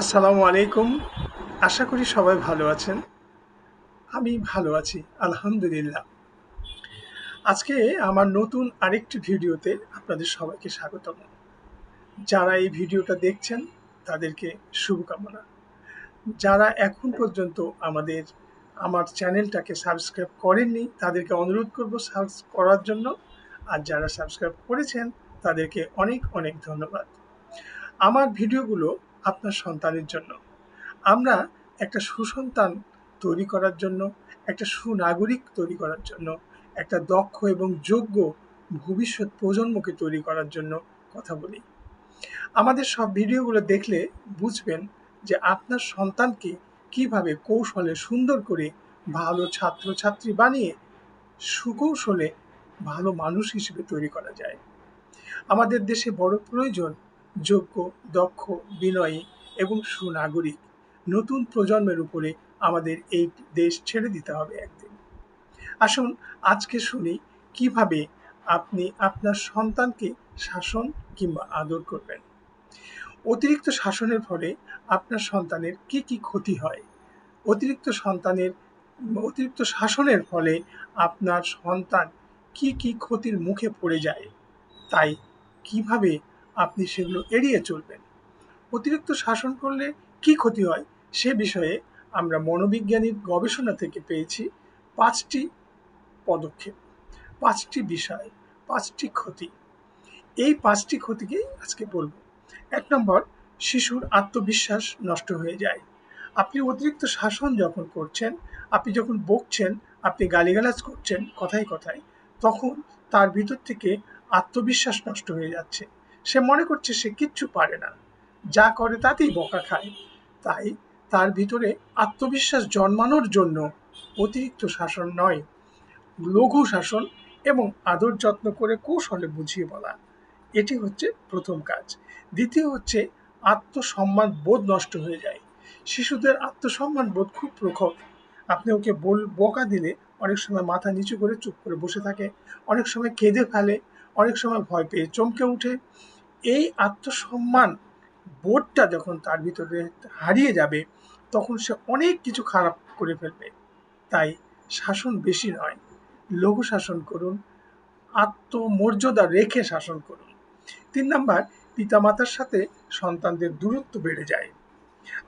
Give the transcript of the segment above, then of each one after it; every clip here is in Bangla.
আসসালামু আলাইকুম। আশা করি সবাই ভালো আছেন। আমি ভালো আছি, আলহামদুলিল্লাহ। আজকে আমার নতুন আরেকটি ভিডিওতে আপনাদের সবাইকে স্বাগতম। যারা এই ভিডিওটা দেখছেন, তাদেরকে শুভকামনা। যারা এখন পর্যন্ত আমাদের, আমার চ্যানেলটাকে সাবস্ক্রাইব করেননি, তাদেরকে অনুরোধ করব সাবস্ক্রাইব করার জন্য। আর যারা সাবস্ক্রাইব করেছেন, তাদেরকে অনেক অনেক ধন্যবাদ। আমার ভিডিওগুলো আপনার সন্তানের জন্য। আমরা একটা সুসন্তান তৈরি করার জন্য, একটা সুনাগরিক তৈরি করার জন্য, একটা দক্ষ এবং যোগ্য ভবিষ্যৎ প্রজন্মকে তৈরি করার জন্য কথা বলি। আমাদের সব ভিডিওগুলো দেখলে বুঝবেন যে আপনার সন্তানকে কীভাবে কৌশলে সুন্দর করে ভালো ছাত্রছাত্রী বানিয়ে সুকৌশলে ভালো মানুষ হিসেবে তৈরি করা যায়। আমাদের দেশে বড় প্রয়োজন যোগ্য, দক্ষ, বিনয়ী এবং সুনাগরিক নতুন প্রজন্মের উপরে আমাদের এই দেশ ছেড়ে দিতে হবে একদিন। আসুন আজকে শুনি কীভাবে আপনি আপনার সন্তানকে শাসন কিংবা আদর করবেন। অতিরিক্ত শাসনের ফলে আপনার সন্তানের কি কি ক্ষতি হয়? অতিরিক্ত সন্তানের, অতিরিক্ত শাসনের ফলে আপনার সন্তান কি কি ক্ষতির মুখে পড়ে যায়? তাই কীভাবে আপনি সেগুলো এড়িয়ে চলবেন। অতিরিক্ত শাসন করলে কি ক্ষতি হয় সে বিষয়ে আমরা মনোবিজ্ঞানীর গবেষণা থেকে পেয়েছি পাঁচটি পদক্ষেপ, পাঁচটি বিষয়, পাঁচটি ক্ষতি। এই পাঁচটি ক্ষতিকেই আজকে বলব। এক নম্বর, শিশুর আত্মবিশ্বাস নষ্ট হয়ে যায়। আপনি অতিরিক্ত শাসন যখন করছেন, আপনি যখন বকছেন, আপনি গালিগালাজ করছেন কথায় কথায়, তখন তার ভিতর থেকে আত্মবিশ্বাস নষ্ট হয়ে যাচ্ছে। সে মনে করছে সে কিচ্ছু পারে না। যা করে তাতেই বকা খায়। তাই তার ভিতরে আত্মবিশ্বাস জন্মানোর জন্য অতিরিক্ত শাসন নয়, লঘু শাসন এবং আদর যত্ন করে কৌশলে বুঝিয়ে বলা। এটি হচ্ছে প্রথম কাজ। দ্বিতীয় হচ্ছে আত্মসম্মান বোধ নষ্ট হয়ে যায়। শিশুদের আত্মসম্মান বোধ খুব প্রখর। আপনি ওকে বল, বকা দিলে অনেক সময় মাথা নিচু করে চুপ করে বসে থাকে, অনেক সময় কেঁদে ফেলে, অনেক সময় ভয় পেয়ে চমকে উঠে এই আত্মসম্মান বোধটা যখন তার ভিতরে হারিয়ে যাবে, তখন সে অনেক কিছু খারাপ করে ফেলবে। তাই শাসন বেশি নয় লঘু শাসন করুন, আত্মমর্যাদা রেখে শাসন করুন। তিন নাম্বার, পিতামাতার সাথে সন্তানদের দূরত্ব বেড়ে যায়।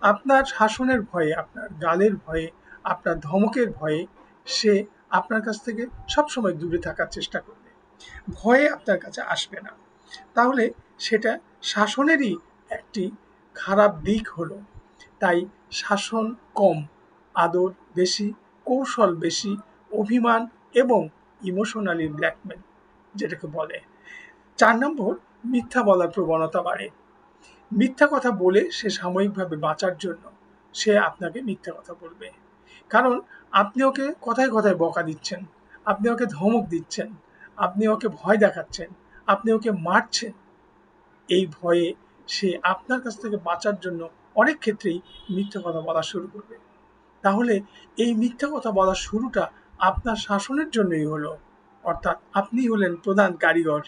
আপনার শাসনের ভয়ে, আপনার গালের ভয়ে, আপনার ধমকের ভয়ে সে আপনার কাছ থেকে সবসময় দূরে থাকার চেষ্টা করবে। ভয়ে আপনার কাছে আসবে না। তাহলে সেটা শাসনেরই একটি খারাপ দিক হলো। তাই শাসন কম, আদর বেশি, কৌশল বেশি, অভিমান এবং ইমোশনালি ব্ল্যাকমেল যেটাকে বলে। চার নম্বর, মিথ্যা বলার প্রবণতা বাড়ে। মিথ্যা কথা বলে সে সাময়িকভাবে বাঁচার জন্য সে আপনাকে মিথ্যা কথা বলবে। কারণ আপনি ওকে কথায় কথায় বকা দিচ্ছেন, আপনি ওকে ধমক দিচ্ছেন, আপনি ওকে ভয় দেখাচ্ছেন, আপনি ওকে মারছেন এই ভয়ে সে আপনার কাছ থেকে বাঁচার জন্য অনেক ক্ষেত্রেই মিথ্যা কথা বলা শুরু করবে। তাহলে এই মিথ্যা কথা বলার শুরুটা আপনার শাসনের জন্যই হলো। অর্থাৎ আপনি হলেন প্রধান কারিগর।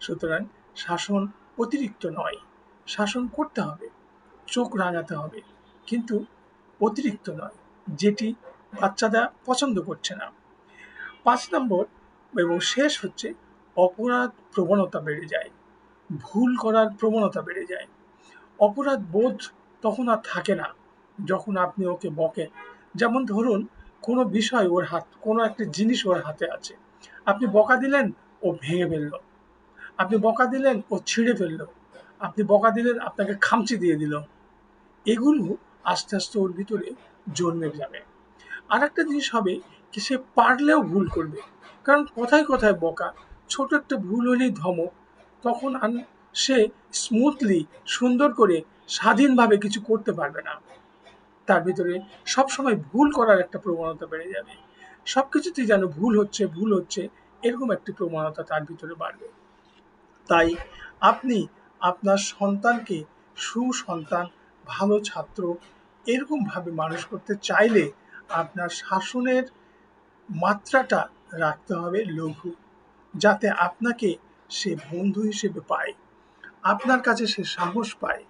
সুতরাং শাসন অতিরিক্ত নয়। শাসন করতে হবে, চোখ রাঙাতে হবে। কিন্তু অতিরিক্ত নয়, যেটি বাচ্চারা পছন্দ করছে না। পাঁচ নম্বর এবং শেষ হচ্ছে অপরাধ প্রবণতা বেড়ে যায়। ভুল করার প্রবণতা বেড়ে যায়। অপরাধ বোধ তখন আর থাকে না, যখন আপনি ওকে বকেন। যেমন ধরুন, কোনো বিষয় ওর হাত, কোনো একটা জিনিস ওর হাতে আছে। আপনি বকা দিলেন, ও ভেঙে ফেলল। আপনি বকা দিলেন, ও ছিঁড়ে ফেলল। আপনি বকা দিলেন, আপনাকে খামচি দিয়ে দিল। এগুলো আস্তে আস্তে ওর ভিতরে জন্মে যাবে। আর একটা জিনিস হবে কি, সে পারলেও ভুল করবে। কারণ কথায় কথায় বকা, ছোট একটা ভুল হলেই ধমক তখন সে স্মুথলি সুন্দর করে স্বাধীনভাবে কিছু করতে পারবে না। তার ভিতরে সবসময় ভুল করার একটা প্রবণতা বেড়ে যাবে। সব কিছুতেই যেন ভুল হচ্ছে ভুল হচ্ছে, এরকম একটি প্রবণতা তার ভিতরে বাড়বে। তাই আপনি আপনার সন্তানকে সুসন্তান, ভালো ছাত্র এরকমভাবে মানুষ করতে চাইলে আপনার শাসনের মাত্রাটা রাখতে হবে লঘু, যাতে আপনাকে সে বন্ধু হিসেবে পায়। আপনার কাছে সে সাহস পায়।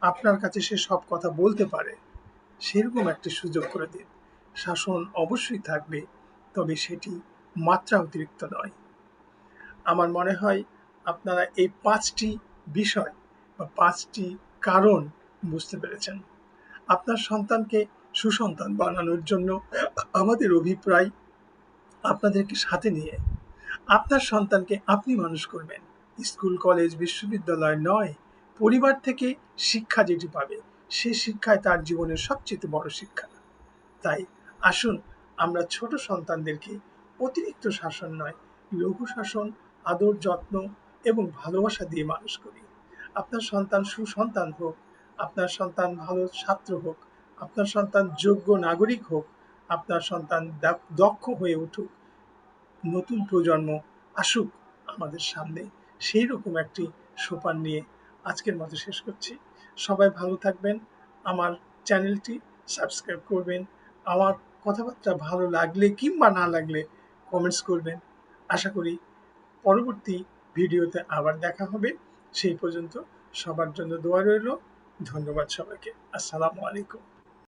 আপনার কাছে সে সব কথা বলতে পারে। সেরকম একটি সুযোগ করে দিন। শাসন অবশ্যই থাকবে, তবে সেটি মাত্রা অতিরিক্ত নয়। আমার মনে হয় আপনারা এই পাঁচটি বিষয় বা পাঁচটি কারণ বুঝতে পেরেছেন। আপনার সন্তানকে সুসন্তান বানানোর জন্য আমাদের অভিপ্রায় আপনাদেরকে সাথে নিয়ে আপনার সন্তানকে আপনি মানুষ করবেন। স্কুল, কলেজ, বিশ্ববিদ্যালয় নয়, পরিবার থেকে শিক্ষা যেটি পাবে, সে শিক্ষায় তার জীবনের সবচেয়ে বড় শিক্ষা। তাই আসুন আমরা ছোট সন্তানদেরকে অতিরিক্ত শাসন নয়, লঘু শাসন, আদর যত্ন এবং ভালোবাসা দিয়ে মানুষ করি। আপনার সন্তান সুসন্তান হোক, আপনার সন্তান ভালো ছাত্র হোক, আপনার সন্তান যোগ্য নাগরিক হোক, আপনার সন্তান দক্ষ হয়ে উঠুক। নতুন প্রজন্ম আসুক আমাদের সামনে। সেই রকম একটি সোপান নিয়ে আজকের মতো শেষ করছি। সবাই ভালো থাকবেন। আমার চ্যানেলটি সাবস্ক্রাইব করবেন। আমার কথাবার্তা ভালো লাগলে কিংবা না লাগলে কমেন্টস করবেন। আশা করি পরবর্তী ভিডিওতে আবার দেখা হবে। সেই পর্যন্ত সবার জন্য দোয়া রইল। ধন্যবাদ সবাইকে। আসসালামু আলাইকুম।